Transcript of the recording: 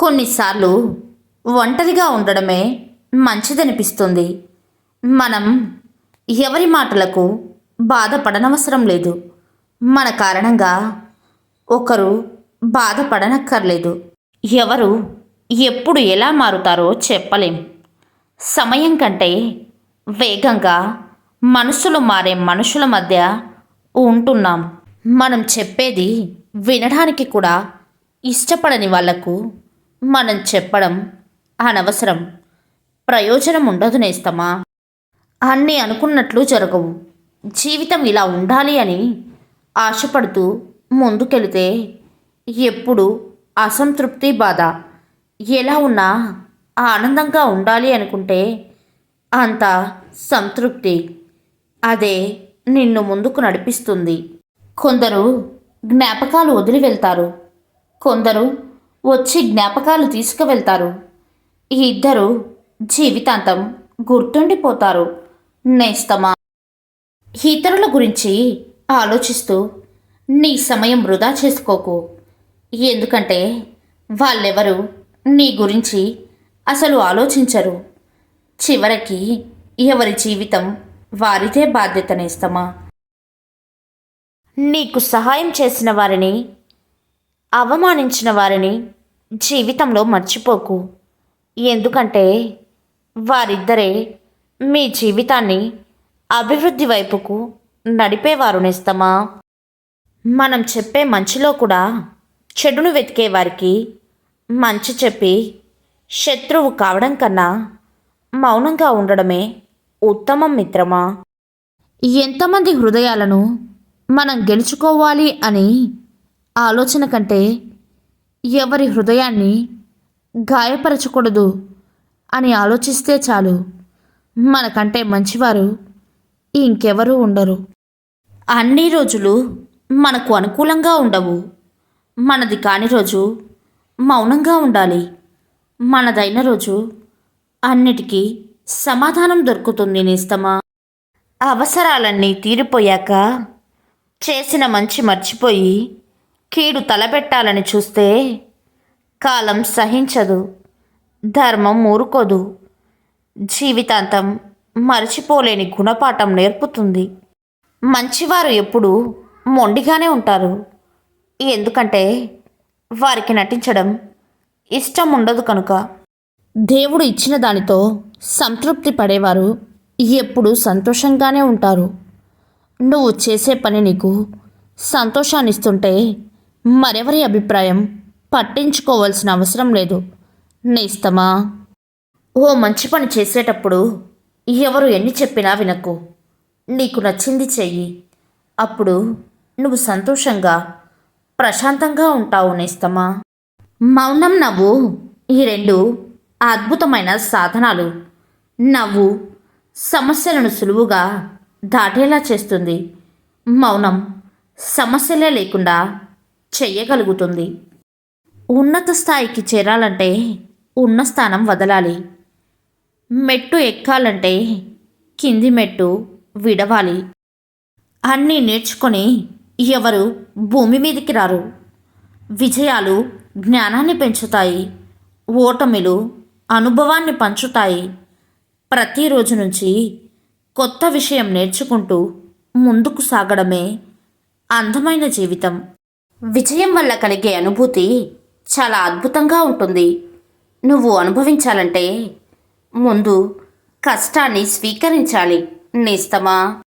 కొన్నిసార్లు ఒంటరిగా ఉండడమే మంచిదనిపిస్తుంది. మనం ఎవరి మాటలకు బాధపడనవసరం లేదు. మన కారణంగా ఒకరు బాధపడనక్కర్లేదు. ఎవరు ఎప్పుడు ఎలా మారుతారో చెప్పలేం. సమయం కంటే వేగంగా మనుషులు మారే మనుషుల మధ్య ఉంటున్నాం. మనం చెప్పేది వినడానికి కూడా ఇష్టపడని వాళ్ళకు మనం చెప్పడం అనవసరం. ప్రయోజనం ఉండదు నేస్తమా? అన్నీ అనుకున్నట్లు జరగవు. జీవితం ఇలా ఉండాలి అని ఆశపడుతూ ముందుకెళితే ఎప్పుడు అసంతృప్తి బాధ. ఎలా ఉన్నా ఆనందంగా ఉండాలి అనుకుంటే అంత సంతృప్తి. అదే నిన్ను ముందుకు నడిపిస్తుంది. కొందరు జ్ఞాపకాలు వదిలి వెళ్తారు. కొందరు వచ్చి జ్ఞాపకాలు తీసుకువెళ్తారు. ఈ ఇద్దరు జీవితాంతం గుర్తుండిపోతారు. నేస్తమా? ఇతరుల గురించి ఆలోచిస్తూ నీ సమయం వృధా చేసుకోకు. ఎందుకంటే వాళ్ళెవరు నీ గురించి అసలు ఆలోచించరు. చివరికి ఎవరి జీవితం వారిదే బాధ్యత నేస్తమా? నీకు సహాయం చేసిన వారిని అవమానించిన వారిని జీవితంలో మర్చిపోకు. ఎందుకంటే వారిద్దరే మీ జీవితాన్ని అభివృద్ధి వైపుకు నడిపేవారు నేస్తమా? మనం చెప్పే మంచిలో కూడా చెడును వెతికే వారికి మంచి చెప్పి శత్రువు కావడం కన్నా మౌనంగా ఉండడమే ఉత్తమం మిత్రమా? ఎంతమంది హృదయాలను మనం గెలుచుకోవాలి అని ఆలోచన కంటే ఎవరి హృదయాన్ని గాయపరచకూడదు అని ఆలోచిస్తే చాలు. మనకంటే మంచివారు ఇంకెవరూ ఉండరు. అన్ని రోజులు మనకు అనుకూలంగా ఉండవు. మనది కాని రోజు మౌనంగా ఉండాలి. మనదైన రోజు అన్నిటికీ సమాధానం దొరుకుతుంది నేస్తమా? అవసరాలన్నీ తీరిపోయాక చేసిన మంచి మర్చిపోయి కీడు తలపెట్టాలని చూస్తే కాలం సహించదు ధర్మం ఊరుకోదు జీవితాంతం మరచిపోలేని గుణపాఠం నేర్పుతుంది. మంచివారు ఎప్పుడూ మొండిగానే ఉంటారు. ఎందుకంటే వారికి నటించడం ఇష్టం ఉండదు కనుక. దేవుడు ఇచ్చిన దానితో సంతృప్తి పడేవారు ఎప్పుడూ సంతోషంగానే ఉంటారు. నువ్వు చేసే పని నీకు సంతోషాన్నిస్తుంటే మరెవరి అభిప్రాయం? పట్టించుకోవాల్సిన అవసరం లేదు. నేస్తమా? ఓ మంచి పని చేసేటప్పుడు ఎవరు ఎన్ని చెప్పినా వినకు. నీకు నచ్చింది చెయ్యి. అప్పుడు నువ్వు సంతోషంగా ప్రశాంతంగా ఉంటావు నేస్తమా? మౌనం నవ్వు ఈ రెండు అద్భుతమైన సాధనాలు. నవ్వు సమస్యలను సులువుగా దాటేలా చేస్తుంది. మౌనం సమస్యలే లేకుండా చెయ్యగలుగుతుంది. ఉన్నత స్థాయికి చేరాలంటే ఉన్న స్థానం వదలాలి. మెట్టు ఎక్కాలంటే కింది మెట్టు విడవాలి. అన్నీ నేర్చుకొని ఎవరు భూమి మీదకి రారు. విజయాలు జ్ఞానాన్ని పెంచుతాయి. ఓటమిలు అనుభవాన్ని పంచుతాయి. ప్రతిరోజు నుంచి కొత్త విషయం నేర్చుకుంటూ ముందుకు సాగడమే అందమైన జీవితం. విజయం వల్ల కలిగే అనుభూతి చాలా అద్భుతంగా ఉంటుంది. నువ్వు అనుభవించాలంటే ముందు కష్టాన్ని స్వీకరించాలి నేస్తమా?